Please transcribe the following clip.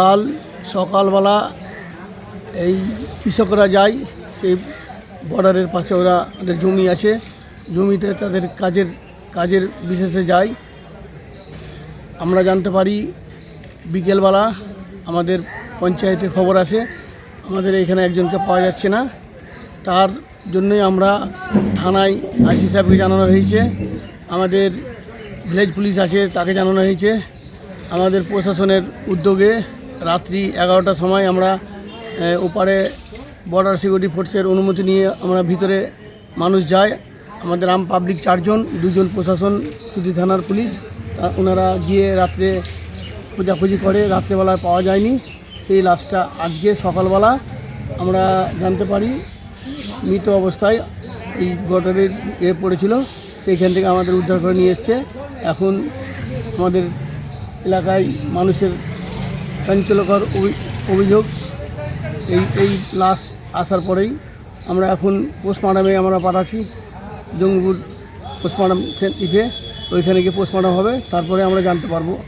কাল সকালবেলা এই কৃষকরা যায়, সেই বর্ডারের পাশে ওরা জমি আছে, জমিতে তাদের কাজের কাজের বিশেষে যায়। আমরা জানতে পারি বিকেলবেলা আমাদের পঞ্চায়েতে খবর আসে, আমাদের এখানে একজনকে পাওয়া যাচ্ছে না। তার জন্যই আমরা থানায় আইসি সাহেবকে জানানো হয়েছে, আমাদের ভিলেজ পুলিশ আছে তাকে জানানো হয়েছে, আমাদের প্রশাসনের উদ্যোগে রাত্রি এগারোটার সময় আমরা ওপারে বর্ডার সিকিউরিটি ফোর্সের অনুমতি নিয়ে আমরা ভিতরে মানুষ যায়। আমাদের আম পাবলিক চারজন, দুজন প্রশাসন সুতি থানার পুলিশ ওনারা গিয়ে রাত্রে খোঁজাখুঁজি করে, রাত্রেবেলায় পাওয়া যায়নি। সেই লাশটা আজকে সকালবেলা আমরা জানতে পারি, মৃত অবস্থায় এই বর্ডারের এ পড়েছিল, সেইখান থেকে আমাদের উদ্ধার করে নিয়ে এসছে। এখন আমাদের এলাকায় মানুষের চাঞ্চল্যকর অভি- অভিযোগ। এই এই লাশ আসার পরেই আমরা এখন পোস্টমার্টামে আমরা পাঠাচ্ছি। জঙ্গিপুর পোস্টমার্টাম ইসে ওইখানে গিয়ে পোস্টমার্টাম হবে, তারপরে আমরা জানতে পারব।